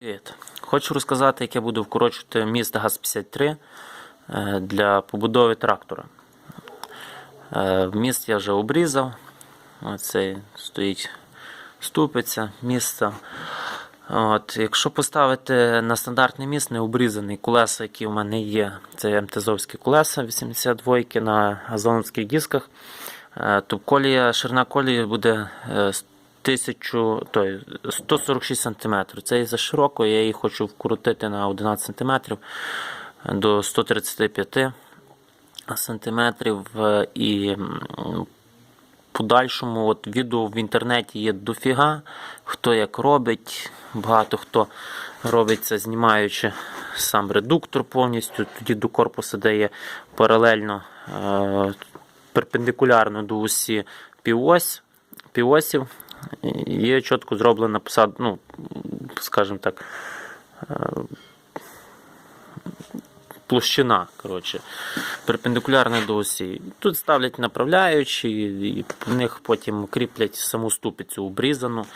Привіт. Хочу розказати, як я буду вкорочувати міст ГАЗ-53 е, для побудови трактора. Е, Міст я вже обрізав. Оцей стоїть ступиця міста. От, якщо поставити на стандартний міст не обрізаний колеса, які в мене є, це МТЗовські колеса 82 на газоновських дисках, е, то колія, ширина колії буде 1000, той, 146 см. Це і за широко, я її хочу вкрутити на 11 см до 135 см. І м, подальшому от відео в інтернеті є дофіга, хто як робить, багато хто робить це, знімаючи сам редуктор повністю, тоді до корпусу дає паралельно е, перпендикулярно до осі півось, півосів. Є чітко зроблена посад, ну, скажімо так, е, площина, коротше, перпендикулярна до осі. Тут ставлять направляючі, і в них потім кріплять саму ступицю обрізану.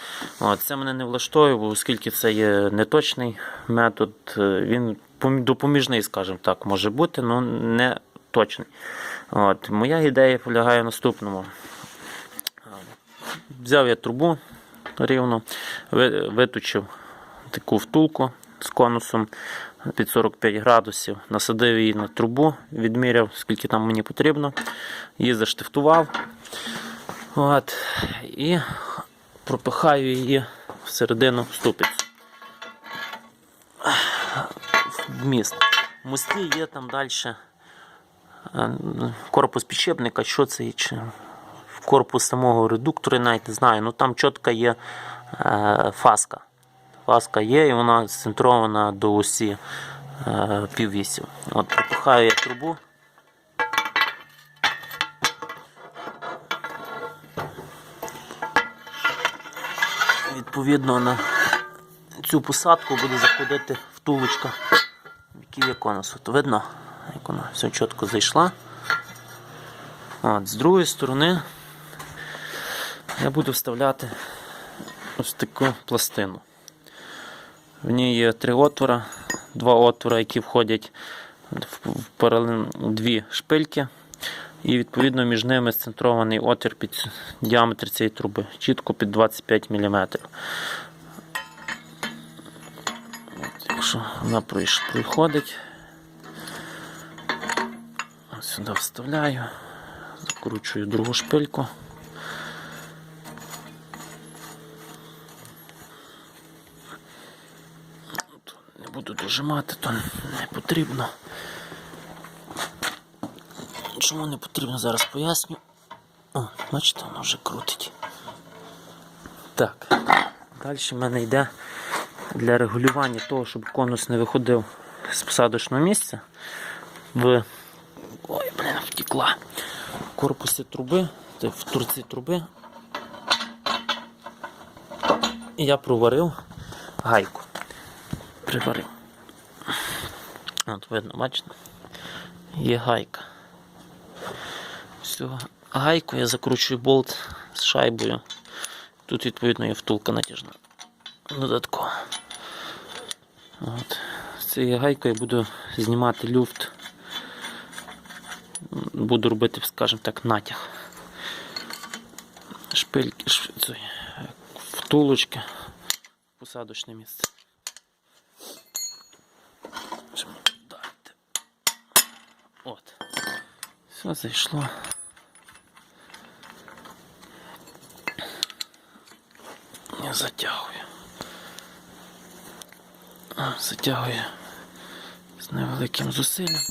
Це мене не влаштовує, оскільки це є неточний метод, е, він допоміжний, скажімо так, може бути, але не точний. От, моя ідея полягає в наступному. Взяв я трубу рівно, виточив таку втулку з конусом під 45 градусів, насадив її на трубу, відміряв, скільки там мені потрібно, її заштифтував. От, і пропихаю її всередину ступицю. В міст. В мості є там далі корпус підшипника, що це і чи корпус самого редуктора, навіть не знаю. Ну там чітка є е, фаска. Фаска є і вона центрована до осі е, піввісів. От пропихаю я трубу. Відповідно на цю посадку буде заходити втулочка, який є конус. От видно, як вона все чітко зайшла. От, з другої сторони я буду вставляти ось таку пластину. В ній є три отвора, два отвора, які входять в паралель дві шпильки. І відповідно між ними сцентрований отвір під діаметр цієї труби, чітко під 25 мм. Якщо вона приходить, сюди вставляю, закручую другу шпильку. Буду дожимати, то не потрібно. Чому не потрібно, зараз поясню. О, бачите, воно вже крутить. Так, далі в мене йде для регулювання того, щоб конус не виходив з посадочного місця. В... Ой, блін, втекла. В корпусі труби, в торці труби. І я проварив гайку. Приварив. От видно, бачите? Є гайка. Все, гайку я закручую болт з шайбою. Тут, відповідно, є втулка натяжна. Додатково. От. З цією гайкою буду знімати люфт. Буду робити, скажімо так, натяг. Шпильки, ш... втулочки, посадочне місце. Щоб вдарити. От. Все зайшло. Я затягую. А, Затягую з невеликим зусиллям.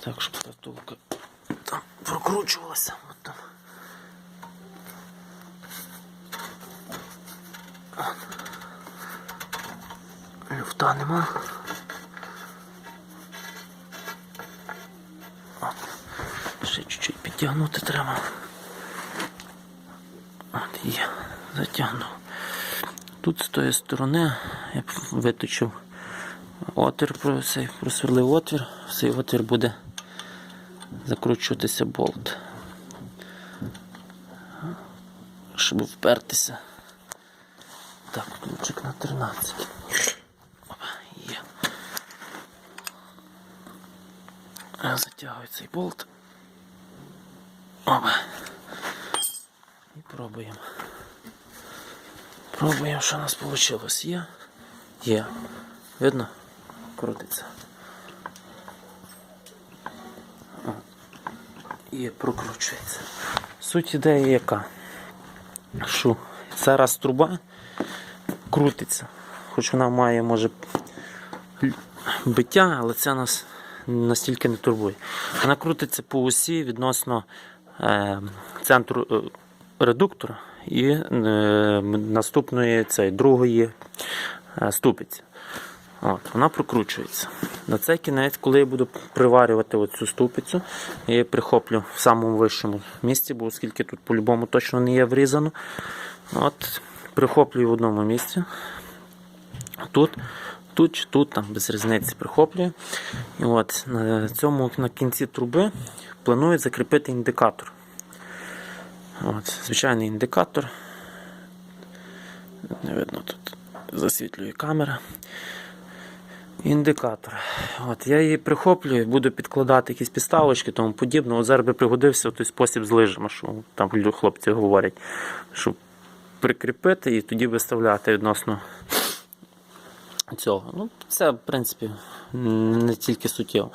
Так, щоб втулка там прокручувалася. От там. Люфта нема. От. Ще чуть-чуть треба. От є, затягнув. Тут з тої сторони я виточив отвір, просверлив отвір, в цей отвір буде закручуватися болт. Щоб впертися Так, ключик на 13. Опа, є. Затягую цей болт. Опа. І пробуємо. Пробуємо, що у нас вийшло. Є? Є. Видно? Крутиться. І прокручується. Суть ідеї яка? Що зараз труба крутиться. Хоч вона має, може, биття, але це нас настільки не турбує. Вона крутиться по осі відносно центру е, редуктора і е, наступної цієї другої е, ступиці. От, вона прокручується. На цей кінець, коли я буду приварювати оцю ступицю, я її прихоплю в самому вищому місці, бо оскільки тут по-любому точно не є врізано. От, прихоплюю в одному місці. Тут, тут чи тут, там без різниці прихоплюю. І от на цьому на кінці труби планую закріпити індикатор. От, звичайний індикатор. Не видно тут засвітлює камера. Індикатор. От, я її прихоплюю, буду підкладати якісь підставочки, тому подібне. От зараз би пригодився той спосіб з лижами, що там хлопці говорять, щоб прикріпити і тоді виставляти відносно цього. Ну, це, в принципі, не тільки суттєво.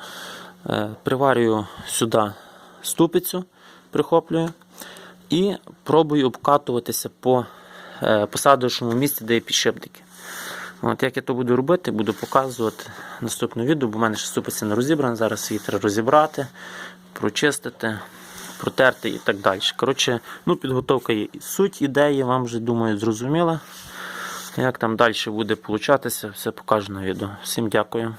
Е, Приварюю сюди ступицю, прихоплюю і пробую обкатуватися по е, посадочному місці, де є підшипники. От як я то буду робити, буду показувати в наступному відео, бо в мене ще ступиця не розібрана. Зараз її треба розібрати, прочистити, протерти і так далі. Коротше, ну, підготовка є. Суть ідеї вам вже думаю зрозуміла. Як там далі буде получатися, все покажу на відео. Всім дякую.